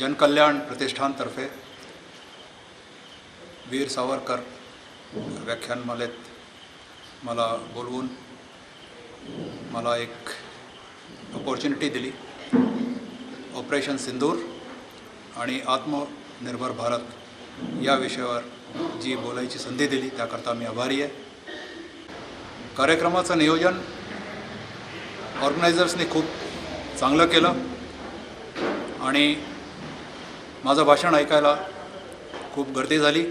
जनकल्याण प्रतिष्ठानतर्फे वीर सावरकर व्याख्यानमालेत मला बोलवून मला एक अपॉर्च्युनिटी दिली. ऑपरेशन सिंदूर आणि आत्मनिर्भर भारत या विषयावर जी बोलायची संधी दिली त्याकरता मी आभारी आहे. कार्यक्रमाचं नियोजन ऑर्गनायझर्सनी खूप चांगलं केलं. आणि माझं भाषण ऐकायला खूप गर्दी झाली.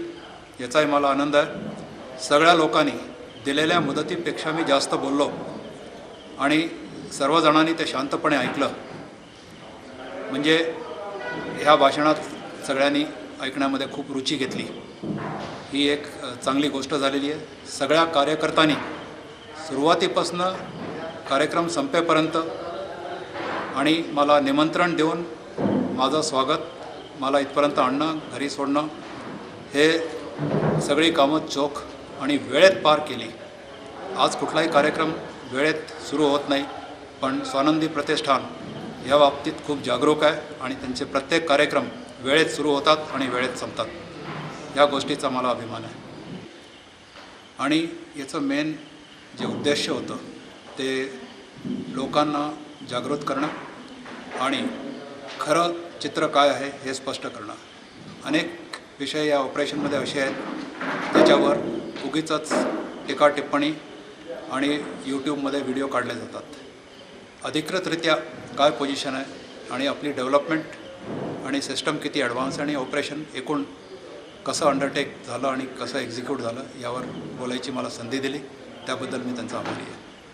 याचाही मला आनंद आहे. सगळ्या लोकांनी दिलेल्या मुदतीपेक्षा मी जास्त बोललो आणि सर्वजणांनी ते शांतपणे ऐकलं. म्हणजे ह्या भाषणात सगळ्यांनी ऐकण्यामध्ये खूप रुची घेतली. ही एक चांगली गोष्ट झालेली आहे. सगळ्या कार्यकर्त्यांनी सुरुवातीपासनं कार्यक्रम संपेपर्यंत आणि मला निमंत्रण देऊन माझं स्वागत मला इथपर्यंत आणणं घरी सोडणं हे सगळी कामं चोख आणि वेळेत पार केली. आज कुठलाही कार्यक्रम वेळेत सुरू होत नाही पण स्वानंदी प्रतिष्ठान या बाबतीत खूप जागरूक आहे आणि त्यांचे प्रत्येक कार्यक्रम वेळेत सुरू होतात आणि वेळेत संपतात. या गोष्टीचा मला अभिमान आहे. आणि याचं मेन जे उद्देश होतं ते लोकांना जागृत करणं आणि खरं चित्र काय आहे हे स्पष्ट करणं अनेक विषय या ऑपरेशनमध्ये असे आहेत. त्याच्यावर उगीच टीका टिप्पणी आणि यूट्यूबमध्ये व्हिडिओ काढले जातात. अधिकृतरित्या काय पोझिशन आहे आणि आपली डेव्हलपमेंट आणि सिस्टम किती ॲडव्हान्स आणि ऑपरेशन एकूण कसं अंडरटेक झालं आणि कसं एक्झिक्यूट झालं यावर बोलायची मला संधी दिली. त्याबद्दल मी त्यांचा आभारी आहे.